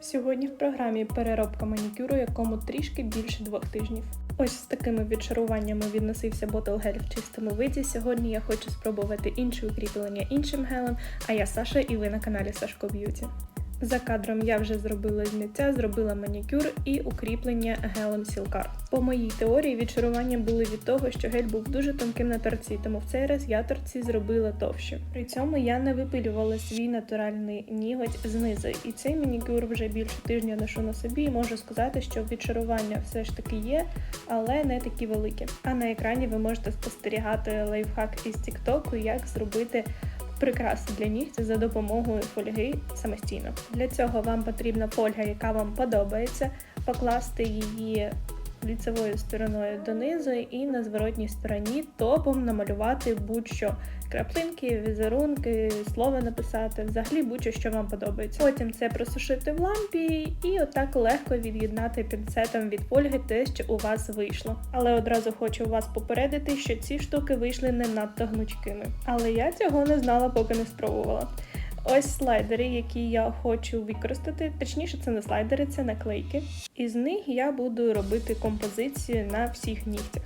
Сьогодні в програмі переробка манікюру, якому трішки більше двох тижнів. Ось з такими відшаруваннями відносився Gel в чистому виді. Сьогодні я хочу спробувати інше укріплення іншим гелем. А я Саша, і ви на каналі Сашко Б'юті. За кадром я вже зробила зняття, зробила манікюр і укріплення гелем Сілкар. По моїй теорії відшарування були від того, що гель був дуже тонким на торці, тому в цей раз я торці зробила товще. При цьому я не випилювала свій натуральний ніготь знизу, і цей манікюр вже більше тижня ношу на собі. і Можу сказати, що відшарування все ж таки є, але не такі великі. А на екрані ви можете спостерігати лайфхак із TikTok, як зробити прикраси для нігтів за допомогою фольги самостійно. Для цього вам потрібна фольга, яка вам подобається, покласти її ліцевою стороною донизу і на зворотній стороні топом намалювати будь-що краплинки, візерунки, слово написати, взагалі будь-що, що вам подобається. Потім це просушити в лампі і отак легко від'єднати пінцетом від фольги те, що у вас вийшло. Але одразу хочу вас попередити, що ці штуки вийшли не надто гнучкими. Але я цього не знала, поки не спробувала. Ось слайдери, які я хочу використати. Точніше, це не слайдери, це наклейки. Із них я буду робити композицію на всіх нігтях.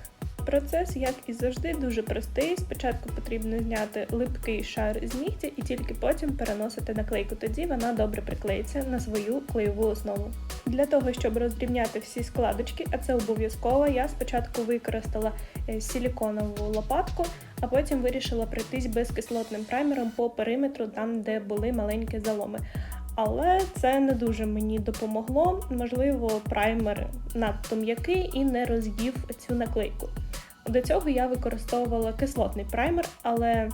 Процес, як і завжди, дуже простий. Спочатку потрібно зняти липкий шар з нігтя і тільки потім переносити наклейку. Тоді вона добре приклеїться на свою клеєву основу. Для того, щоб розрівняти всі складочки, а це обов'язково, я спочатку використала е, силіконову лопатку, а потім вирішила пройтись безкислотним праймером по периметру, там, де були маленькі заломи. Але це не дуже мені допомогло. Можливо, праймер надто м'який і не роз'їв цю наклейку. До цього я використовувала кислотний праймер, але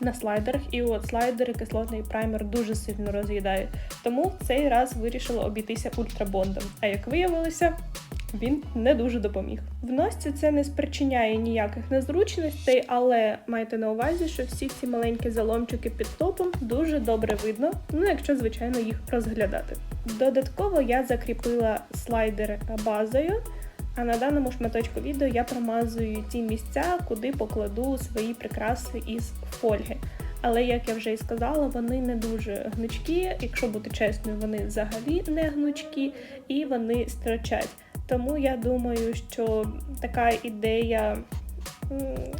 на слайдерах, і от слайдери кислотний праймер дуже сильно роз'їдає. Тому цей раз вирішила обійтися ультрабондом. А як виявилося, він не дуже допоміг. В носці це не спричиняє ніяких незручностей, але майте на увазі, що всі ці маленькі заломчики під топом дуже добре видно, ну якщо, звичайно, їх розглядати. Додатково я закріпила слайдер базою. А на даному шматочку відео я промазую ті місця, куди покладу свої прикраси із фольги. Але, як я вже і сказала, вони не дуже гнучкі. Якщо бути чесною, вони взагалі не гнучкі і вони стирчать. Тому я думаю, що така ідея.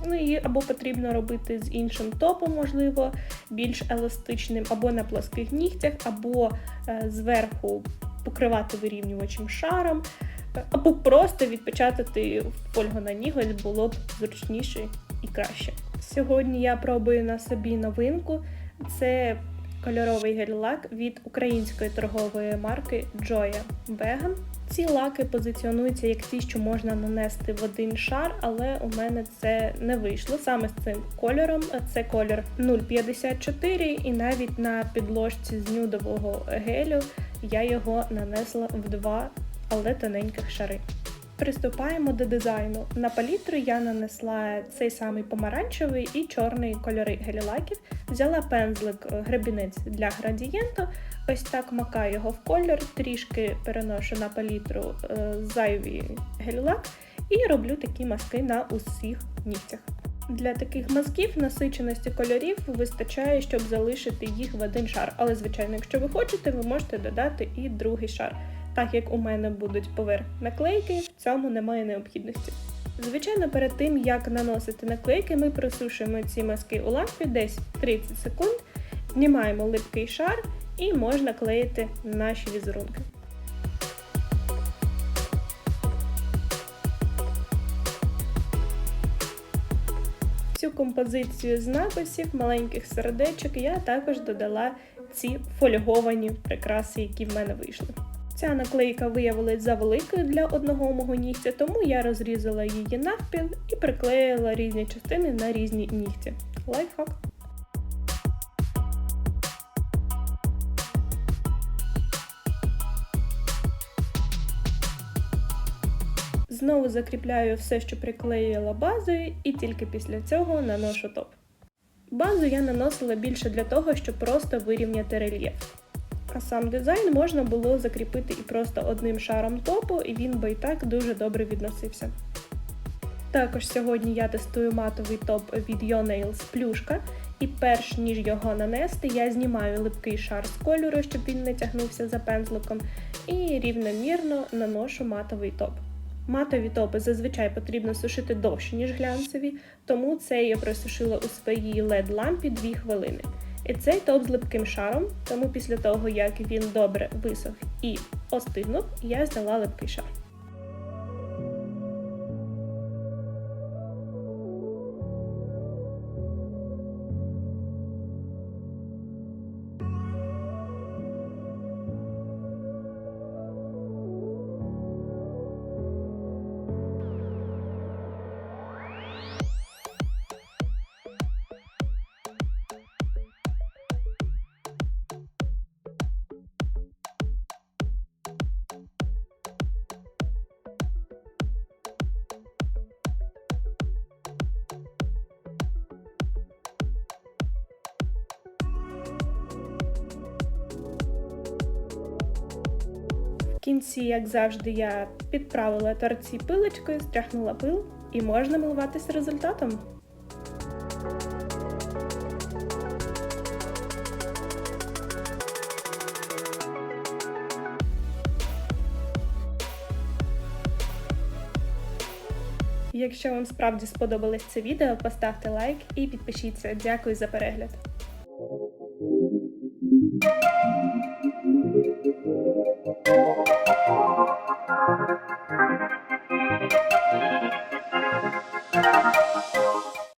Ну, її або потрібно робити з іншим топом, можливо, більш еластичним, або на плоских нігтях, або е, зверху покривати вирівнювачем шаром, або просто відпечатати фольгу на ніготь було б зручніше і краще. Сьогодні я пробую на собі новинку. Це кольоровий гель-лак від української торгової марки Joya Vegan. Ці лаки позиціонуються як ті, що можна нанести в один шар, але у мене це не вийшло. Саме з цим кольором. Це колір 054, і навіть на підложці з нюдового гелю я його нанесла в два, але тоненьких шари. Приступаємо до дизайну. На палітру я нанесла цей самий помаранчевий і чорний кольори гелі-лаків. Взяла пензлик гребінець для градієнту, ось так макаю його в колір, трішки переношу на палітру е, зайвий гель-лак і роблю такі маски на усіх нігтях. Для таких мазків насиченості кольорів вистачає, щоб залишити їх в один шар. Але, звичайно, якщо ви хочете, ви можете додати і другий шар. Так як у мене будуть поверх наклейки, в цьому немає необхідності. Звичайно, перед тим як наносити наклейки, ми просушуємо ці маски у лампі десь 30 секунд, знімаємо липкий шар і можна клеїти наші візерунки. Цю композицію з написів, маленьких сердечок я також додала ці фольговані прикраси, які в мене вийшли. Ця наклейка виявилась завеликою для одного мого нігтя, тому я розрізала її навпіл і приклеїла різні частини на різні нігті. Лайфхак! Знову закріпляю все, що приклеїла базою, і тільки після цього наношу топ. Базу я наносила більше для того, щоб просто вирівняти рельєф. А сам дизайн можна було закріпити і просто одним шаром топу, і він би і так дуже добре відносився. Також сьогодні я тестую матовий топ від Your Nails плюшка. І перш ніж його нанести, я знімаю липкий шар з кольору, щоб він не тягнувся за пензликом, і рівномірно наношу матовий топ. Матові топи зазвичай потрібно сушити довше, ніж глянцеві, тому це я просушила у своїй led лампі 2 хвилини. І цей топ з липким шаром, тому після того, як він добре висох і остигнув, я зняла липкий шар. Кінці, як завжди, я підправила торці пилочкою, стряхнула пил і можна милуватися результатом. Якщо вам справді сподобалось це відео, поставте лайк і підпишіться. Дякую за перегляд.